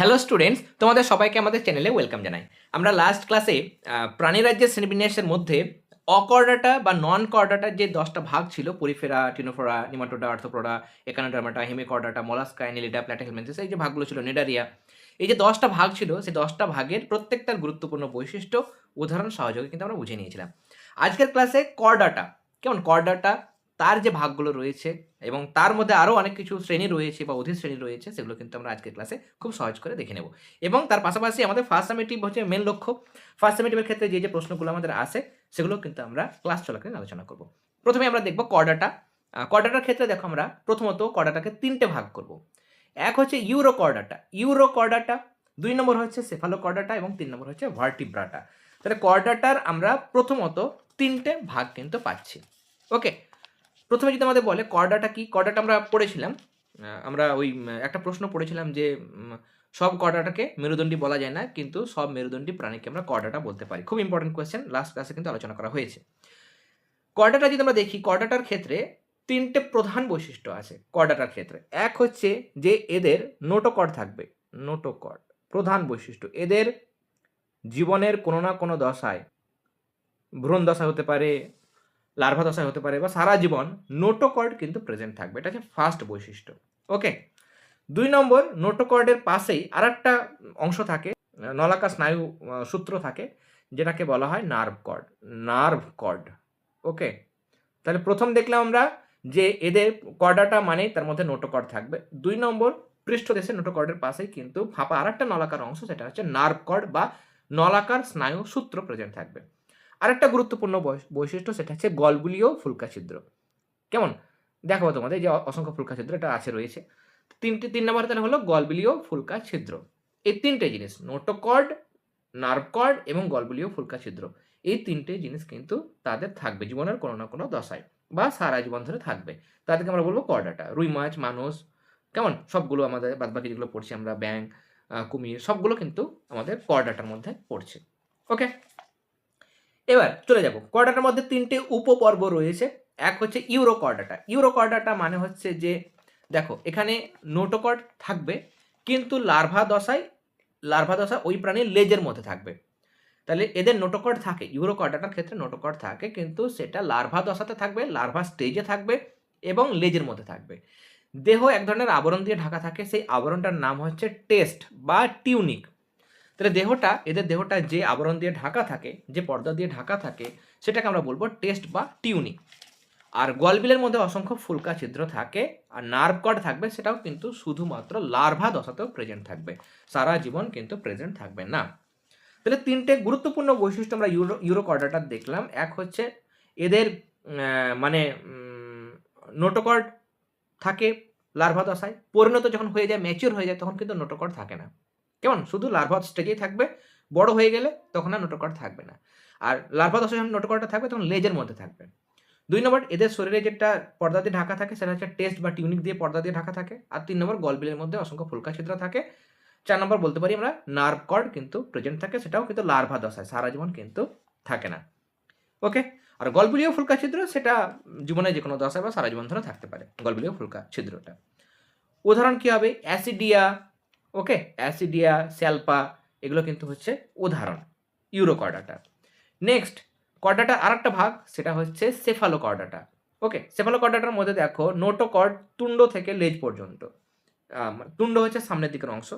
Hello students তোমাদের সবাইকে আমাদের চ্যানেলে ওয়েলকাম জানাই। আমরা লাস্ট ক্লাসে প্রাণীরাজ্যের শ্রেণীবিন্যাসের মধ্যে অকর্ডাটা বা নন কর্ডাটার যে দশটা ভাগ ছিল porifera ctenophora nematoda arthropoda echinodermata hemichordata mollusca annelida platyhelminthes এই যে ভাগগুলো ছিল নিডারিয়া এই যে দশটা ভাগ ছিল, সেই দশটা ভাগের প্রত্যেকটার গুরুত্বপূর্ণ বৈশিষ্ট্য, উদাহরণ, সহযোগে কিন্তু আমরা বুঝে নিয়েছিলাম। আজকের ক্লাসে কর্ডাটা কেমন? করডাটা তার যে ভাগগুলো রয়েছে এবং তার মধ্যে আরও অনেক কিছু শ্রেণি রয়েছে বা অধীন শ্রেণি রয়েছে, সেগুলো কিন্তু আমরা আজকের ক্লাসে খুব সহজ করে দেখে নেব। এবং তার পাশাপাশি আমাদের ফার্স্ট সামেটিভ হচ্ছে মেন লক্ষ্য। ফার্স্ট সামেটিভের ক্ষেত্রে যে যে প্রশ্নগুলো আমাদের আসে সেগুলো কিন্তু আমরা ক্লাস চলাকালীন আলোচনা করব। প্রথমে আমরা দেখব কর্ডাটা কর্ডাটার ক্ষেত্রে দেখো আমরা প্রথমত কর্ডাটাকে তিনটে ভাগ করব। এক হচ্ছে ইউরো কর্ডাটা ইউরো কর্ডাটা দুই নম্বর হচ্ছে সেফালো কর্ডাটা এবং তিন নম্বর হচ্ছে ভার্টিব্রাটা তাহলে কর্ডাটার আমরা প্রথমত তিনটে ভাগ কিন্তু পাচ্ছি। ওকে প্রথমে যদি আমাদের বলে কর্ডাটা কি কর্ডাটা আমরা পড়েছিলাম আমরা ওই একটা প্রশ্ন পড়েছিলাম যে সব কর্ডাটাকে মেরুদণ্ডী বলা যায় না, কিন্তু সব মেরুদণ্ডী প্রাণীকে আমরা কর্ডাটা বলতে পারি। খুব ইম্পর্টেন্ট কোয়েশ্চেন লাস্ট ক্লাসে কিন্তু আলোচনা করা হয়েছে। কর্ডাটা যদি আমরা দেখি কর্ডাটার ক্ষেত্রে তিনটে প্রধান বৈশিষ্ট্য আছে কর্ডাটার ক্ষেত্রে। এক হচ্ছে যে এদের নোটোকর্ড থাকবে নোটোকর্ড প্রধান বৈশিষ্ট্য। এদের জীবনের কোনো না কোনো দশায় ভ্রূণ দশা হতে পারে লার্ভা দশায় হতে পারে বা সারা জীবন নোটোকর্ড কিন্তু প্রেজেন্ট থাকবে। এটা হচ্ছে ফার্স্ট বৈশিষ্ট্য। ওকে দুই নম্বর নোটোকর্ডের পাশেই আর একটা অংশ থাকে নলাকা স্নায়ু সূত্র থাকে, যেটাকে বলা হয় nerve cord nerve cord okay তাহলে প্রথম দেখলাম আমরা যে এদের কর্ডাটা মানে তার মধ্যে নোটোকর্ড থাকবে। দুই নম্বর পৃষ্ঠদেশে নোটোকর্ডের পাশেই কিন্তু ফাঁপা আর একটা নলাকার অংশ, সেটা হচ্ছে নার্ভ কর্ড বা নলাকার স্নায়ু সূত্র প্রেজেন্ট থাকবে। আরেকটা গুরুত্বপূর্ণ বৈশিষ্ট্য সেটা হচ্ছে গলগুলিও ফুলকা ছিদ্র। কেমন? দেখো তোমাদের যে অসংখ্য ফুলকা ছিদ্র এটা আছে, রয়েছে। তিনটে তিন নম্বর তাহলে হলো গলবিলীয় ফুলকা ছিদ্র। এই তিনটে জিনিস, নোটোকর্ড নার্ভ কর্ড এবং গলবিলীয় ফুলকা ছিদ্র, এই তিনটে জিনিস কিন্তু তাদের থাকবে জীবনের কোনো না কোনো দশায় বা সারা জীবন ধরে থাকবে। তাদেরকে আমরা বলব কর্ডাটা, রুই মাছ মানুষ কেমন? সবগুলো আমাদের বাদবাকি যেগুলো পড়ছি আমরা ব্যাং কুমির, সবগুলো কিন্তু আমাদের কর্ডাটার মধ্যে পড়ছে। ওকে এবার চলে যাব। কর্ডাটার মধ্যে তিনটে উপপর্ব রয়েছে। এক হচ্ছে ইউরো কর্ডাটা ইউরো কর্ডাটা মানে হচ্ছে যে, দেখো, এখানে নোটোকর্ড থাকবে, কিন্তু লার্ভা দশায়, লার্ভা দশা ওই প্রাণীর লেজের মধ্যে থাকবে। তাহলে এদের নোটোকর্ড থাকে, ইউরো কর্ডাটার ক্ষেত্রে নোটোকর্ড থাকে, কিন্তু সেটা লার্ভা দশাতে থাকবে, লার্ভা স্টেজে থাকবে এবং লেজের মধ্যে থাকবে। দেহ এক ধরনের আবরণ দিয়ে ঢাকা থাকে, সেই আবরণটার নাম হচ্ছে টেস্ট বা টিউনিক। তাহলে দেহটা, এদের দেহটা যে আবরণ দিয়ে ঢাকা থাকে, যে পর্দা দিয়ে ঢাকা থাকে, সেটাকে আমরা বলব টেস্ট বা টিউনিক আর গলবিলের মধ্যে অসংখ্য ফুলকা ছিদ্র থাকে, আর নার্ভ কর্ড থাকবে, সেটাও কিন্তু শুধুমাত্র লার্ভা দশাতেও প্রেজেন্ট থাকবে। সারা জীবন কিন্তু প্রেজেন্ট থাকবে না। তাহলে তিনটে গুরুত্বপূর্ণ বৈশিষ্ট্য আমরা ইউরো ইউরো কর্ডাটা দেখলাম। এক হচ্ছে এদের মানে নোটোকর্ড থাকে লার্ভা দশায়। পরিণত যখন হয়ে যায় ম্যাচিওর হয়ে যায়, তখন কিন্তু নোটোকর্ড থাকে না। কেমন? শুধু লার্ভা স্টেজেই থাকবে, বড় হয়ে গেলে তখন আর নোটোকর্ড থাকবে না। আর লার্ভা দশা যখন নোটোকর্ডটা থাকবে, তখন লেজের মধ্যে থাকবে। দুই নম্বর, এদের শরীরে যেটা পর্দা দিয়ে ঢাকা থাকে, সেটা হচ্ছে টেস্ট বা টিউনিক দিয়ে পর্দা দিয়ে ঢাকা থাকে। আর তিন নম্বর, গলবিলের মধ্যে অসংখ্য ফুলকা ছিদ্র থাকে। চার নম্বর, বলতে পারি আমরা, নার্ভ কর্ড কিন্তু প্রেজেন্ট থাকে, সেটাও কিন্তু লার্ভা দশায় সারা জীবন কিন্তু থাকে না। ওকে? আর গলবিলীয় ফুলকা ছিদ্র, সেটা জীবনে যে কোনো দশায় বা সারা জীবন ধরে থাকতে পারে গলবিলীয় ফুলকা ছিদ্রটা। উদাহরণ কি হবে? অ্যাসিডিয়া ওকে? অ্যাসিডিয়া, স্যালপা, এগুলো কিন্তু হচ্ছে উদাহরণ ইউরো কর্ডাটা নেক্সট, কর্ডাটা আর একটা ভাগ, সেটা হচ্ছে সেফালো কর্ডাটা ওকে সেফালো কর্ডাটার মধ্যে দেখো, নোটোকর্ড তুণ্ড থেকে লেজ পর্যন্ত। তুণ্ড হচ্ছে সামনের দিকের অংশ।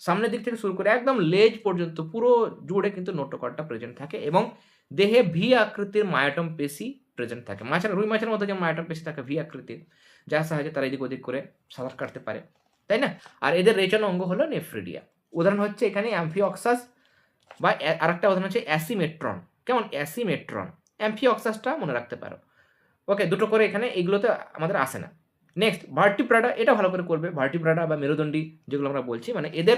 সামনের দিক থেকে শুরু করে একদম লেজ পর্যন্ত, পুরো জুড়ে কিন্তু নোটোকর্ডটা প্রেজেন্ট থাকে এবং দেহে ভি আকৃতির মায়াটম পেশি প্রেজেন্ট থাকে। মাছের, রুই মাছের মধ্যে যে মায়াটম পেশি থাকে, ভি আকৃতির, যার সাহায্যে তারা এদিক ওদিক করে সাঁতার কাটতে পারে। তাই না? আর এদের রেচন অঙ্গ হলো নেফ্রিডিয়া উদাহরণ হচ্ছে এখানে অ্যাম্ফিঅক্সাস বা এ- আরেকটা উদাহরণ হচ্ছে অ্যাসিমেট্রন কেমন? অ্যাসিমেট্রন অ্যাম্ফিঅক্সাসটা মনে রাখতে পারো। ওকে, দুটো করে এখানে এইগুলোতে আমাদের আসে না। নেক্সট ভার্টিপ্রাডা এটা ভালো করে করবে। ভার্টিপ্রাডা বা মেরুদণ্ডী যেগুলো আমরা বলছি মানে এদের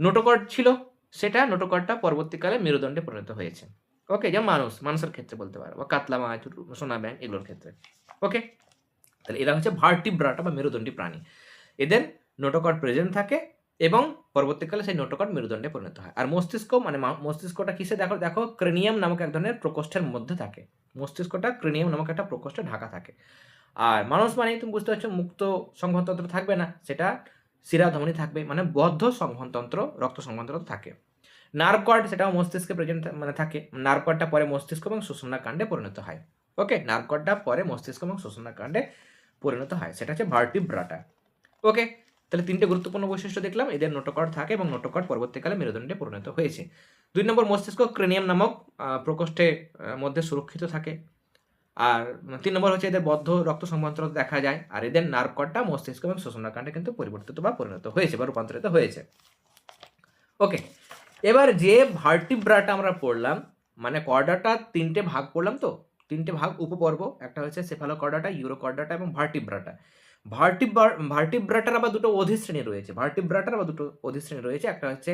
নোটোকর্ড ছিল, সেটা নোটোকর্ডটা পরবর্তীকালে মেরুদণ্ডে পরিণত হয়েছে। ওকে, যেমন মানুষ, মানুষের ক্ষেত্রে বলতে পারো, বা কাতলা মাছ সোনা ব্যাং এগুলোর ক্ষেত্রে। ওকে, তাহলে এরা হচ্ছে ভার্টিব্রাটা বা মেরুদণ্ডী প্রাণী। এদের নোটোকর্ড প্রেজেন্ট থাকে এবং পরবর্তীকালে সেই নোটোকর্ড মেরুদণ্ডে পরিণত হয়। আর মস্তিষ্ক মানে মস্তিষ্কটা কিসে? দেখো দেখো, ক্রেনিয়াম নামক এক ধরনের প্রকোষ্ঠের মধ্যে থাকে। মস্তিষ্কটা ক্রেনিয়াম নামক একটা প্রকোষ্ঠে ঢাকা থাকে। আর মানুষ মানে তুমি বুঝতে পারছ, মুক্ত সংঘতন্ত্র থাকবে না, সেটা শিরা ধমনী থাকবে মানে বদ্ধ সংবহনতন্ত্র রক্ত সংবহনতন্ত্র থাকে। নার্ভ কর্ড সেটাও মস্তিষ্কে প্রেজেন্ট মানে থাকে। নার্ভ কর্ডটা পরে মস্তিষ্ক এবং কাণ্ডে পরিণত হয়। ওকে নার্ভ কর্ডটা পরে মস্তিষ্ক এবং কাণ্ডে পরিণত হয়। সেটা হচ্ছে ভার্টিব্রাটা ওকে তাহলে তিনটে গুরুত্বপূর্ণ বৈশিষ্ট্য দেখলাম, এদের নোটোকর্ড থাকে এবং নোটোকর্ড পরবর্তীকালে মেরুদণ্ডে পরিণত হয়েছে। দুই নম্বর, মস্তিষ্ক ক্রেনিয়াম নামক প্রকোষ্ঠে মধ্যে সুরক্ষিত থাকে। আর তিন নম্বর হচ্ছে এদের বদ্ধ রক্ত সংবহন দেখা যায়, আর এদের নার্ভ মস্তিষ্ক এবং শোষণাকাণ্ডে কিন্তু পরিবর্তিত বা পরিণত হয়েছে বা রূপান্তরিত হয়েছে। ওকে, এবার যে ভার্টিব্রাটা আমরা পড়লাম মানে কর্ডাটা তিনটে ভাগ পড়লাম তো? তিনটে ভাগ উপপর্ব, একটা হচ্ছে সেফালো কর্ডাটা ইউরো ইউরোকর্ডাটা এবং ভার্টিব্রাটা ভার্টিব্রা ভার্টিব্রাটার আবার দুটো অধিশ্রেণী রয়েছে। ভার্টিব্রাটার আবার দুটো অধিশ্রেণী রয়েছে। একটা হচ্ছে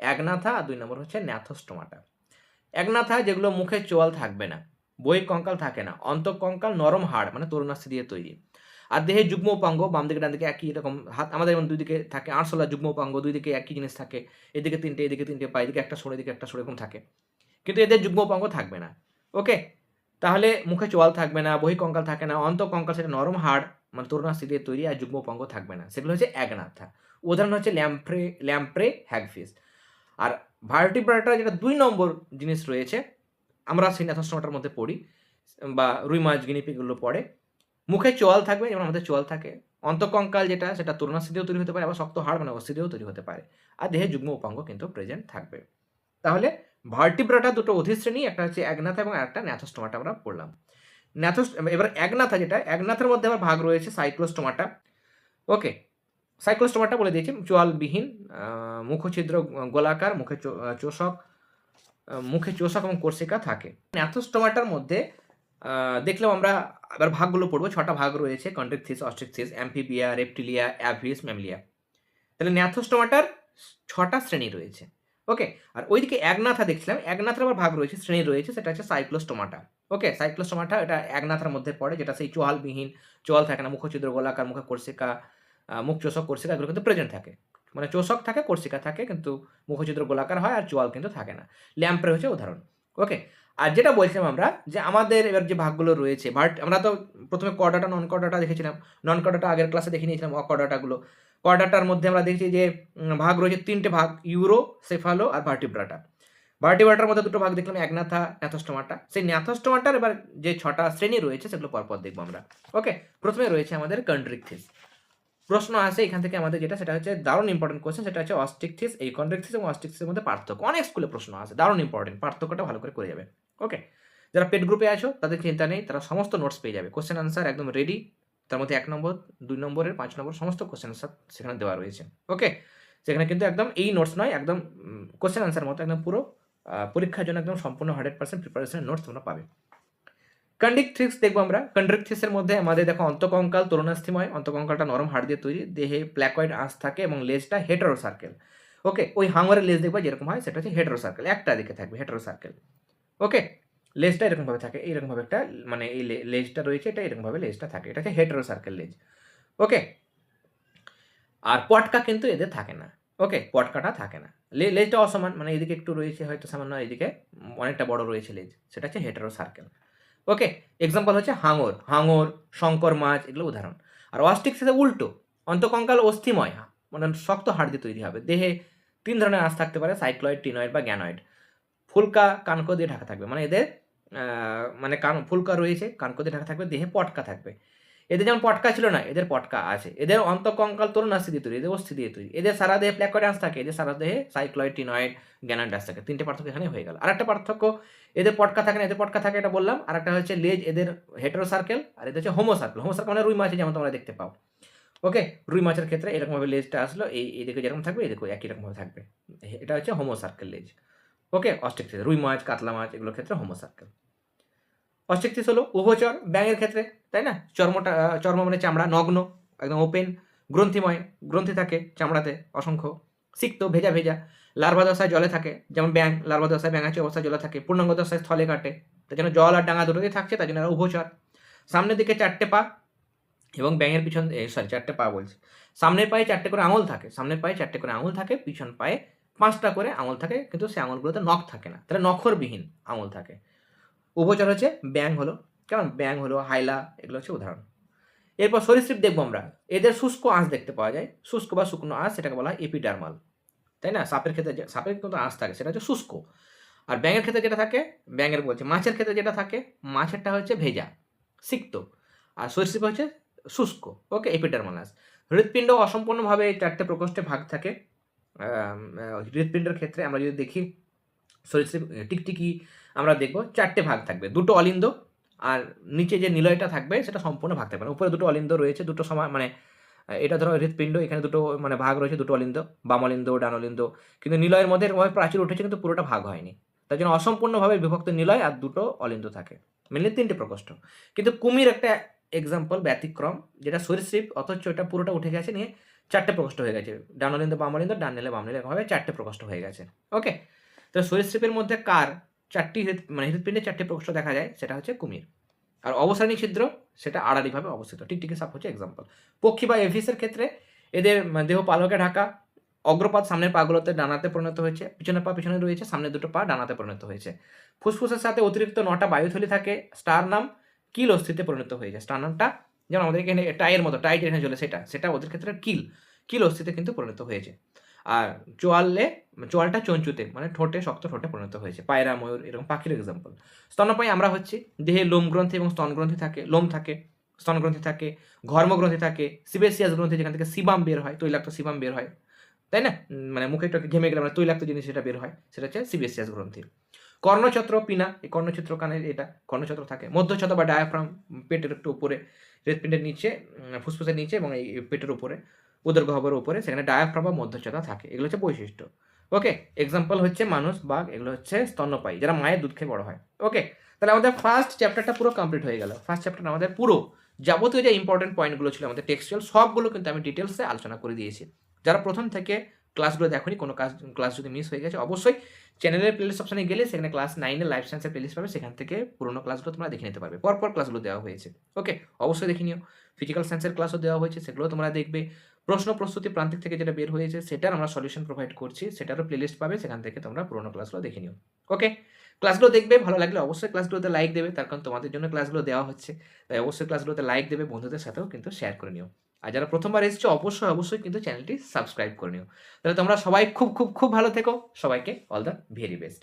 একনাথা আর দুই নম্বর হচ্ছে ন্যাথোস্টোমাটা। একনাথা যেগুলো মুখে চোয়াল থাকবে না বই কঙ্কাল থাকে না, অন্তঃকঙ্কাল নরম হাড় মানে তরুণাস্থি দিয়ে তৈরি। আর দেহে যুগ্ম উপাঙ্গ, বাম দিকে, ডান দিকে একই রকম হাত, আমাদের যেমন দুই দিকে থাকে আরশোলা যুগ্ম উপাঙ্গ, দুই দিকে একই জিনিস থাকে, এদিকে তিনটে এদিকে তিনটে পা এদিকে একটা সরে এদিকে একটা সরে এরকম থাকে। কিন্তু এদের যুগ্ম উপাঙ্গ থাকবে না। ওকে? তাহলে মুখে চোয়াল থাকবে না বহি কঙ্কাল থাকে না অন্ত কঙ্কাল সেটা নরম হাড় মানে তরুণাস্থি দিয়ে তৈরি আর যুগ্ম উপাঙ্গ থাকবে না। সেগুলো হচ্ছে একনাথা উদাহরণ হচ্ছে ল্যাম্প্রে ল্যাম্প্রে হ্যাগফিস আর ভার্টিব্রাটা যেটা দুই নম্বর জিনিস রয়েছে, আমরা সেই সিনাথস্টমাটার মধ্যে পড়ি, বা রুই মাছ গিনিপিগুলো পড়ে। মুখে চোয়াল থাকবে, যেমন আমাদের চোয়াল থাকে। অন্তকঙ্কাল যেটা, সেটা তরুণাস্থি দিয়েও তৈরি হতে পারে, আবার শক্ত হাড় মানে অস্থি তৈরি হতে পারে। আর দেহে যুগ্ম উপাঙ্গ কিন্তু প্রেজেন্ট থাকবে। তাহলে ভার্টিব্রাটা দুটো অধিশ্রেণী, একটা হচ্ছে একনাথা এবং একটা ন্যাথোস্টোমাটা আমরা পড়লাম। ন্যাথোস এবার একনাথা যেটা, একনাথের মধ্যে আবার ভাগ রয়েছে সাইক্লোস্টোমাটা। ওকে, সাইক্লোস্টোমাটা বলে দিয়েছি, চোয়ালবিহীন মুখছিদ্র গোলাকার, মুখে চোষক মুখে চোষক এবং কোর্সিকা থাকে। ন্যাথোস্টোমাটার মধ্যে দেখলাম আমরা এবার ভাগগুলো পড়ব, ছটা ভাগ রয়েছে কন্ট্রিকথিস অস্ট্রিকথিস, অ্যাম্ফিবিয়া, রেপটিলিয়া, অ্যাভিস, ম্যামলিয়া। তাহলে ন্যাথোস্টোমাটার ছটা শ্রেণি রয়েছে। ওকে, আর ওইদিকে একনাথা দেখছিলাম, একনাথার আবার ভাগ রয়েছে, শ্রেণি রয়েছে, সেটা হচ্ছে সাইক্লোস্টোমাটা। ওকে, সাইক্লোস্টোমাটা এটা একনাথার মধ্যে পড়ে, যেটা সেই চোয়ালবিহীন, চোয়াল থাকে না মুখছিদ্র গোলাকার, মুখে কোর্সিকা মুখ চোষক কোর্সিকা, এগুলো কিন্তু প্রেজেন্ট থাকে। মানে চোষক থাকে, কোর্সিকা থাকে, কিন্তু মুখছিদ্র গোলাকার হয় আর চোয়াল কিন্তু থাকে না। ল্যাম্পের হচ্ছে উদাহরণ। ওকে, আর যেটা বলছিলাম আমরা, যে আমাদের এবার যে ভাগগুলো রয়েছে ভার্ট আমরা তো প্রথমে কর্ডাটা নন কর্ডাটা দেখেছিলাম। নন কর্ডাটা আগের ক্লাসে দেখে নিয়েছিলাম অকর্ডাটাগুলো। কর্ডাটার মধ্যে আমরা দেখছি যে ভাগ রয়েছে তিনটে ভাগ, ইউরো, সেফালো আর ভার্টিব্রাটা। ভার্টিব্রাটার মধ্যে দুটো ভাগ দেখলাম একনাথা ন্যাথোস্টোমাটা সেই ন্যাথোস্টোমাটার এবার যে ছটা শ্রেণি রয়েছে, সেগুলো পরপর দেখব আমরা। ওকে, প্রথমে রয়েছে আমাদের কন্ট্রিকথিস প্রশ্ন আসে এখান থেকে আমাদের যেটা, সেটা হচ্ছে দারুণ ইম্পর্টেন্ট কোয়েশ্চেন সেটা হচ্ছে অস্টিকথিস, এই কন্ট্রিকথিস এবং অস্টিকথিসের মধ্যে পার্থক্য। অনেক স্কুলে প্রশ্ন আসে, দারুণ ইম্পর্টেন্ট পার্থক্যটা ভালো করে করে যাবে। ওকে, যারা পেড গ্রুপে আছো, তাদের চিন্তা নেই, তারা সমস্ত নোটস পেয়ে যাবে। কোশ্চেন আনসার একদম রেডি তার মধ্যে এক নম্বর, দুই নম্বরের, পাঁচ নম্বর, সমস্ত কোশ্চেন আনসার সেখানে দেওয়া রয়েছে। ওকে, সেখানে কিন্তু একদম এই নোটস নয়, একদম কোশ্চেন আনসার মতো, একদম পুরো পরীক্ষার জন্য একদম সম্পূর্ণ হান্ড্রেড পার্সেন্ট প্রিপারেশনের নোটস তোমরা পাবে। কন্ডিকথিক্স দেখব আমরা। কন্ড্রিকথিক্সের মধ্যে আমাদের দেখো অন্তকঙ্কাল তরুণাস্থিময় অন্তকঙ্কালটা নরম হাড় দিয়ে তৈরি, দেহে প্ল্যাকয়েড আঁশ থাকে এবং লেজটা হেটারো সার্কেল ওকে ওই হাঙরের লেজ দেখবা যেরকম হয়, সেটা হচ্ছে হেটারো সার্কেল একটা দিকে থাকবে হেটারো সার্কেল ওকে লেজটা এরকমভাবে থাকে, এইরকমভাবে একটা মানে এই লেজটা রয়েছে, এটা এরকমভাবে লেজটা থাকে, এটা হচ্ছে হেটারো সার্কেল লেজ। ওকে আর পটকা কিন্তু এদের থাকে না। ওকে পটকাটা থাকে না। লেজটা অসমান মানে এদিকে একটু রয়েছে, হয়তো সামান্য এদিকে অনেকটা বড় রয়েছে লেজ, সেটা হচ্ছে হেটারো সার্কেল ওকে এক্সাম্পল হচ্ছে হাঙর হাঙর, শঙ্কর মাছ, এগুলো উদাহরণ। আর অস্টিক সেটা উল্টো, অন্তকঙ্কাল অস্থিময় মানে শক্ত হাড় দিয়ে তৈরি হবে। দেহে তিন ধরনের আঁশ থাকতে পারে সাইক্লয়েড টিনয়েড বা গ্যানয়েড ফুলকা, কানকো দিয়ে ঢাকা থাকবে মানে এদের মানে কান, ফুলকা রয়েছে, কানকো দিয়ে ঢাকা থাকবে, দেহে পটকা থাকবে। এদের যেমন পটকা ছিল না, এদের পটকা আছে। এদের অন্তকঙ্কাল তরুণ দিয়ে তৈরি, এদের অস্থি দিয়ে তৈরি। এদের সারা দেহে প্ল্যাকয়েড আঁশ থাকে, এদের সারা দেহে সাইক্লয়েড টিনয়েড গ্যানয়েড আঁশ থাকে। তিনটে পার্থক্য এখানে হয়ে গেল। আর একটা পার্থক্য, এদের পটকা থাকে না, এদের পটকা থাকে এটা বললাম। আর একটা হচ্ছে লেজ, এদের হেটারো সার্কেল আর এদের হচ্ছে হোমো সার্কেল হোমো সার্কেল মানে রুই মাছ যেমন তোমরা দেখতে পাও। ওকে? রুই মাছের ক্ষেত্রে এরকমভাবে লেজটা আসলো, এই এদিকে যেরকম থাকবে, এদিকে একই রকমভাবে থাকবে। এটা হচ্ছে হোমো সার্কেল লেজ। ওকে? অস্ট্রিকথিস রুই মাছ, কাতলা মাছ, এগুলোর ক্ষেত্রে হোমো সার্কেল অস্ট্রিকথিস হলো উভচর ব্যাঙের ক্ষেত্রে। তাই না? চর্মটা, চর্ম মানে চামড়া, নগ্ন, একদম ওপেন গ্রন্থিময়, গ্রন্থি থাকে চামড়াতে অসংখ্য। সিক্ত, ভেজা ভেজা, লার্ভা দশায় জলে থাকে, যেমন ব্যাং লার্ভা দশায় ব্যাঙাচি অবস্থায় জলে থাকে, পূর্ণাঙ্গ দশায় স্থলে কাটে, তার জন্য জল আর ডাঙা দুটোতেই থাকছে, তার জন্য উভচর। সামনের দিকে চারটে পা এবং ব্যাঙের পিছন সরি চারটে পা বলছি। সামনের পায়ে চারটে করে আঙুল থাকে, সামনের পায়ে চারটে করে আঙুল থাকে, পিছন পায়ে পাঁচটা করে আঙুল থাকে, কিন্তু সে আঙুলগুলোতে নখ থাকে না তাহলে নখরবিহীন আঙুল থাকে। উভচর হচ্ছে ব্যাং হলো কেমন ব্যাং হলো, হাইলা, এগুলো হচ্ছে উদাহরণ। এরপর সরীসৃপ দেখব আমরা। এদের শুষ্ক আঁশ দেখতে পাওয়া যায়। শুষ্ক বা শুকনো আঁশ, সেটাকে বলা হয় এপিডার্মাল তাই না? সাপের ক্ষেত্রে সাপের কিন্তু আঁশ থাকে, সেটা হচ্ছে শুষ্ক। আর ব্যাঙের ক্ষেত্রে যেটা থাকে, ব্যাঙের বলছে, মাছের ক্ষেত্রে যেটা থাকে, মাছেরটা হচ্ছে ভেজা, সিক্ত। আর সরীসৃপ হচ্ছে শুষ্ক, ওকে এপিডার্মাল আঁশ। হৃৎপিণ্ড অসম্পূর্ণভাবে এই চারটে প্রকোষ্ঠে ভাগ থাকে। হৃৎপিণ্ডের ক্ষেত্রে আমরা যদি দেখি, সরীসৃপ টিকটিকি, আমরা দেখব চারটে ভাগ থাকবে। দুটো অলিন্দ আর নিচে যে নিলয়টা থাকবে, সেটা সম্পূর্ণ ভাগ থাকবে উপরে দুটো অলিন্দ রয়েছে, দুটো সময় মানে এটা ধরো হৃৎপিণ্ড, এখানে দুটো মানে ভাগ রয়েছে, দুটো অলিন্দ বাম অলিন্দ ডান অলিন্দ কিন্তু নিলয়ের মধ্যে এরকমভাবে প্রাচীর উঠেছে, কিন্তু পুরোটা ভাগ হয়নি। তার জন্য অসম্পূর্ণভাবে বিভক্ত নিলয় আর দুটো অলিন্দ থাকে। মেনলি তিনটে প্রকোষ্ঠ। কিন্তু কুমির একটা এক্সাম্পল ব্যতিক্রম, যেটা সরীসৃপ, অথচ এটা পুরোটা উঠে গেছে নিয়ে চারটে প্রকোষ্ঠ হয়ে গেছে। ডান অলিন্দ বাম অলিন্দ ডান নিলে বাম নিলে চারটে প্রকোষ্ঠ হয়ে গেছে। ওকে তো সরীসৃপের মধ্যে কার চারটি হৃদ মানে হৃৎপিণ্ডের চারটি প্রকোষ্ঠ দেখা যায়, সেটা হচ্ছে কুমির। আর অবসারী ছিদ্র, সেটা আড়াআড়িভাবে অবস্থিত। ঠিক টিকটিকি সাপ হচ্ছে এক্সাম্পল পক্ষী বা এভিসের ক্ষেত্রে এদের দেহ পালকে ঢাকা, অগ্রপাত সামনের পাগুলোতে ডানাতে পরিণত হয়েছে, পিছনের পা পিছনে রয়েছে, সামনে দুটো পা ডানাতে পরিণত হয়েছে। ফুসফুসের সাথে অতিরিক্ত নটা বায়ুথলি থাকে, স্টার নাম কিল অস্থিতে পরিণত হয়েছে স্টার নামটা, যেমন আমাদের এখানে টাইয়ের মতো টাইট এখানে চলে, সেটা সেটা ওদের ক্ষেত্রে কিল। কিল অস্থিতে কিন্তু পরিণত হয়েছে। আর চোয়ালে, চোয়ালটা চঞ্চুতে মানে ঠোঁটে শক্ত ঠোঁটে পরিণত হয়েছে। পায়রা, ময়ূর এরকম পাখির এক্সাম্পল স্তন্যপায়ী আমরা হচ্ছি, দেহে লোম গ্রন্থি এবং স্তন গ্রন্থি থাকে, লোম থাকে, স্তন গ্রন্থি থাকে ঘর্মগ্রন্থি থাকে, সিবেসিয়াস গ্রন্থি যেখান থেকে সিবাম বের হয়, তৈলাক্ত সিবাম বের হয়, তাই না? মানে মুখে একটু ঘেমে গেলে মানে তৈলাক্ত জিনিস সেটা বের হয়, সেটা হচ্ছে সিবেসিয়াস গ্রন্থি। কর্ণছত্র, পিনা, এই কর্ণছত্র কানের এটা, কর্ণছত্র থাকে। মধ্যছত্র বা ডায়াফ্রাম পেটের একটু উপরে হৃৎপিণ্ডের নিচে ফুসফুসের নিচে এবং এই পেটের উপরে। উদর গহ্বরের উপরে সেখানে ডায়াফ্রাম বা মধ্যচ্ছতা থাকে। এগুলো হচ্ছে বৈশিষ্ট্য। ওকে এক্সাম্পল হচ্ছে মানুষ, বাঘ, এগুলো হচ্ছে স্তন্যপায়ী, যারা মায়ের দুধ খেয়ে বড় হয়। ওকে তাহলে আমাদের ফার্স্ট চ্যাপ্টারটা পুরো কমপ্লিট হয়ে গেল। ফার্স্ট চ্যাপ্টার আমাদের পুরো যাবতীয় যে ইম্পর্টেন্ট পয়েন্টগুলো ছিল আমাদের টেক্সচুয়াল সবগুলো কিন্তু আমি ডিটেলসে আলোচনা করে দিয়েছি। যারা প্রথম থেকে ক্লাসগুলো দেখোনি, কোনো ক্লাস ক্লাস যদি মিস হয়ে গেছে, অবশ্যই চ্যানেলের প্লেলিস্ট অপশনে গেলে সেখানে ক্লাস নাইনের লাইফ সায়েন্সের প্লেলিস্ট পাবে। সেখান থেকে পুরোনো ক্লাসগুলো তোমরা দেখে নিতে পারবে। পরপর ক্লাসগুলো দেওয়া হয়েছে। ওকে অবশ্যই দেখে নিও। ফিজিক্যাল সায়েন্সের ক্লাসও দেওয়া হয়েছে সেগুলো তোমরা দেখবে। প্রশ্ন প্রস্তুতি প্রান্তিক থেকে যেটা বের হয়েছে, সেটার আমরা সলিউশন প্রোভাইড করছি, সেটারও প্লেলিস্ট পাবে, সেখান থেকে তোমরা পুরোনো ক্লাসগুলো দেখে নিও। ওকে ক্লাসগুলো দেখবে, ভালো লাগলে অবশ্যই ক্লাসগুলোতে লাইক দেবে, তার কারণ তোমাদের জন্য ক্লাসগুলো দেওয়া হচ্ছে। তাই অবশ্যই ক্লাসগুলোতে লাইক দেবে, বন্ধুদের সাথেও কিন্তু শেয়ার করে নিও। আর যারা প্রথমবার এসেছ, অবশ্যই অবশ্যই কিন্তু চ্যানেলটি সাবস্ক্রাইব করে নিও। তাহলে তোমরা সবাই খুব খুব খুব ভালো থেকো। সবাইকে অল দ্য ভেরি বেস্ট